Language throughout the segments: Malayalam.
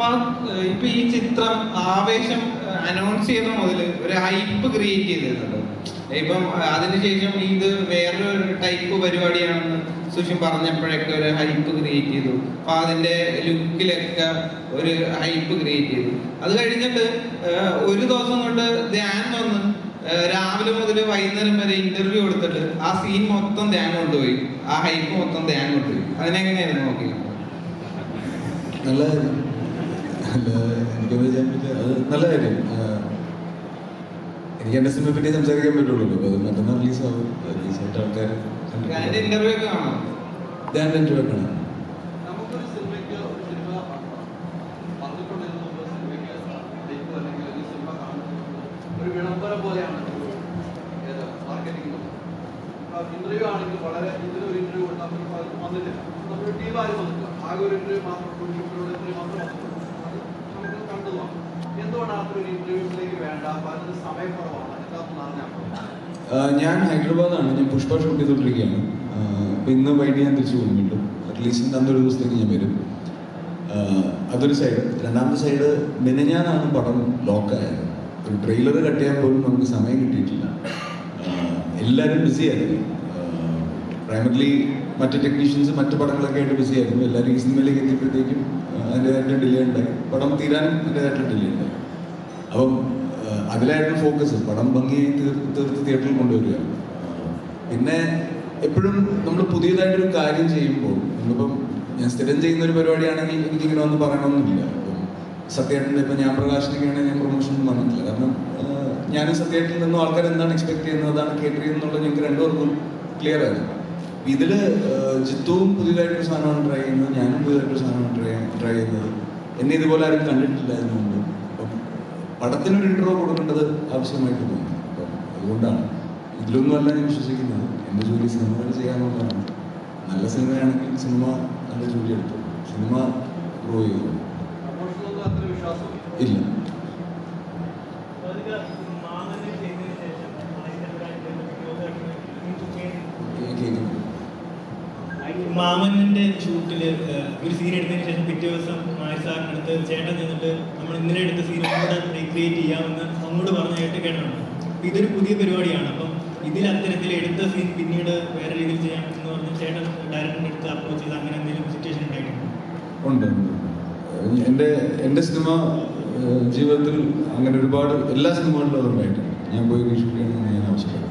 അപ്പൊ ഇപ്പൊ ഈ ചിത്രം ആവേശം അനൗൺസ് ചെയ്ത മുതൽ ഒരു ഹൈപ്പ് ക്രിയേറ്റ് ചെയ്തിട്ടുണ്ട്. ഇപ്പം അതിനുശേഷം ഇത് വേറൊരു ടൈപ്പ് പരിപാടിയാണെന്ന് സുഷിൻ പറഞ്ഞപ്പോഴൊക്കെ ഒരു ഹൈപ്പ് ക്രിയേറ്റ് ചെയ്തു. അപ്പൊ അതിന്റെ ലുക്കിലൊക്കെ ഒരു ഹൈപ്പ് ക്രിയേറ്റ് ചെയ്തു. അത് കഴിഞ്ഞിട്ട് ഒരു ദിവസം കൊണ്ട് ധ്യാൻ വന്ന് രാവിലെ മുതൽ വൈകുന്നേരം വരെ ഇന്റർവ്യൂ കൊടുത്തിട്ട് ആ സീൻ മൊത്തം ധ്യാൻ കൊണ്ടുപോയി. ആ ഹൈപ്പ് മൊത്തം ധ്യാൻ കൊണ്ടുപോയി. അതിനെങ്ങനെയായിരുന്നു നോക്കി നല്ല എനിക്കത് ചെയ്യാൻ പറ്റിയ അത് നല്ല കാര്യം. എനിക്ക് എന്റെ സിനിമയെ പറ്റി സംസാരിക്കാൻ പറ്റുള്ളൂ. അപ്പോൾ അത് മറ്റന്നാൾ റിലീസ് ആവും. റിലീസായിട്ട് ആൾക്കാർ അതിന്റെ ഇന്റർവ്യൂ ഒക്കെ കാണാം. ഞാൻ കാണുന്നത് ഒരു വിളംബരം പോലെയാണ് മാർക്കറ്റിംഗ്. ഇന്റർവ്യൂ ആണെങ്കിൽ വളരെ ഇതിലൊരു ഇന്റർവ്യൂ കൊടുത്താൽ നമുക്ക് വന്നിട്ടില്ല. നമ്മൾ ടീം ആരും വന്നിട്ടില്ല ആകെ ഒരു ഇന്റർവ്യൂ മാത്രം ഇന്റർവ്യൂ മാത്രം വന്നിട്ടുള്ളൂ. കണ്ടതുമാണ് ഒരു ഞാൻ ഹൈദരാബാദാണ്. ഞാൻ പുഷ്പ ഷൂട്ട് ചെയ്തുകൊണ്ടിരിക്കുകയാണ് അപ്പൊ ഇന്ന് വൈകിട്ട് ഞാൻ തിരിച്ചു പോകും വീണ്ടും. റിലീസിന്റെ അന്നൊരു ദിവസത്തേക്ക് ഞാൻ വരും. അതൊരു സൈഡ് രണ്ടാമത്തെ സൈഡ് മിനഞ്ഞാനാണ് പടം ലോക്കായത്. ഒരു ട്രെയിലർ കട്ട് ചെയ്യാൻ പോലും നമുക്ക് സമയം കിട്ടിയിട്ടില്ല. എല്ലാവരും ബിസിയായിരുന്നു പ്രൈമറിലി മറ്റ് ടെക്നീഷ്യൻസ് മറ്റ് പടങ്ങളൊക്കെ ആയിട്ട് ബിസി ആയിരുന്നു. എല്ലാവരും ഈ സിനിമയിലേക്ക് എത്തിയപ്പോഴത്തേക്കും അതിന്റെതായിട്ട് ഡിലേ ഉണ്ടായി. പടം തീരാനും അതിന്റെതായിട്ട് ഡിലേ ഉണ്ടായി. അപ്പം അതിലായിരുന്നു ഫോക്കസ് പടം ഭംഗിയായി തീർത്ത് തിയേറ്ററിൽ കൊണ്ടുവരിക പിന്നെ എപ്പോഴും നമ്മൾ പുതിയതായിട്ടൊരു കാര്യം ചെയ്യുമ്പോൾ നമ്മളിപ്പം ഞാൻ സ്ഥിരം ചെയ്യുന്ന ഒരു പരിപാടിയാണെങ്കിൽ എനിക്കിങ്ങനെ ഒന്ന് പറയണമെന്നില്ല സത്യേട്ടന്റെ ഇപ്പം ഞാൻ പ്രകാശനൊക്കെയാണെങ്കിൽ ഞാൻ പ്രൊമോഷൻ ഒന്നും വന്നിട്ടില്ല കാരണം ഞാനും സത്യേട്ടനിൽ നിന്നും ആൾക്കാർ എന്താണ് എക്സ്പെക്ട് ചെയ്യുന്നത് അതാണ് കേട്ടറിയുന്നുള്ളത് ഞങ്ങൾക്ക് രണ്ടുപേർക്കും ക്ലിയർ ആയിരുന്നു. ഇതിൽ ജിത്തുവും പുതിയതായിട്ടൊരു സാധനമാണ് ട്രൈ ചെയ്യുന്നത് ഞാനും പുതിയതായിട്ടൊരു സാധനമാണ് ട്രൈ ട്രൈ ചെയ്യുന്നത്. എന്നെ ഇതുപോലെ ആരും കണ്ടിട്ടില്ല എന്നുണ്ട്. അപ്പം പടത്തിനൊരു ഇൻട്രോ കൊടുക്കേണ്ടത് ആവശ്യമായിട്ട് തോന്നി അപ്പം അതുകൊണ്ടാണ്. ഇതിലൊന്നും അല്ല ഞാൻ വിശ്വസിക്കുന്നത്. എന്റെ ജോലി സിനിമകൾ ചെയ്യാമെന്നുള്ളതാണ് നല്ല സിനിമയാണെങ്കിൽ സിനിമ നല്ല ജോലി എടുത്തു സിനിമ ഗ്രോ ചെയ്തു ഇല്ല. മാമന്റെ ഷൂട്ടിൽ ഒരു സീൻ എടുത്തതിന് ശേഷം പിറ്റേ ദിവസം സാറിന് അടുത്ത് ചേട്ടൻ നിന്നിട്ട് നമ്മൾ ഇന്നലെ എടുത്ത സീൻ കൂടെ റീക്രിയേറ്റ് ചെയ്യാമെന്ന് അങ്ങോട്ട് പറഞ്ഞായിട്ട് കേട്ടിട്ടുണ്ട്. ഇതൊരു പുതിയ പരിപാടിയാണ്. അപ്പം ഇതിൽ അത്തരത്തിൽ എടുത്ത സീൻ പിന്നീട് വേറെ രീതിയിൽ ചെയ്യാം എന്ന് പറഞ്ഞ ചേട്ടൻ ഡയറക്ടറിന്റെ അടുത്ത് അപ്രോച്ച് ചെയ്ത് അങ്ങനെ എന്തെങ്കിലും സിറ്റുവേഷൻ ഉണ്ടായിട്ടുണ്ട്? ഉണ്ട് എന്റെ എന്റെ എന്റെ സിനിമ ജീവിതത്തിൽ അങ്ങനെ ഒരുപാട് എല്ലാ സിനിമകളിലും അതുണ്ടായിട്ടുണ്ട്. ഞാൻ പോയി റീഷൂട്ട് ചെയ്യണമെന്ന് ഞാൻ ആവശ്യപ്പെട്ടു.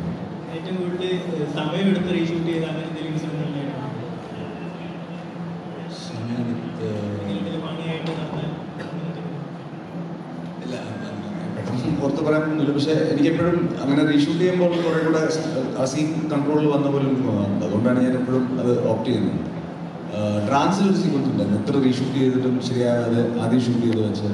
ഏറ്റവും കൂടുതൽ സമയം എടുത്ത് റീഷൂട്ട് ചെയ്ത് അങ്ങനെ എന്തെങ്കിലും ഇൻസിഡന്റ് ഉണ്ടായിട്ടുണ്ടോ സമയമെടുത്ത് എന്തെങ്കിലും പണിയായിട്ട് നടന്ന ഇല്ല പെട്ടെന്ന് പുറത്ത് പറയാൻ പറ്റുന്നില്ല പക്ഷെ എനിക്ക് എപ്പോഴും അങ്ങനെ റീഷൂട്ട് ചെയ്യുമ്പോൾ കുറെ കൂടെ ആ സീൻ കൺട്രോളിൽ വന്ന പോലെ എനിക്ക് അതുകൊണ്ടാണ് ഞാൻ എപ്പോഴും അത് ഓപ്റ്റ് ചെയ്യുന്നത്. ട്രാൻസിൽ ഒരു സീക്വൻസ് ഉണ്ടായിരുന്നു എത്ര റീഷൂട്ട് ചെയ്തിട്ടും ശരിയാകാതെ ആദ്യം ഷൂട്ട് ചെയ്ത് വെച്ച്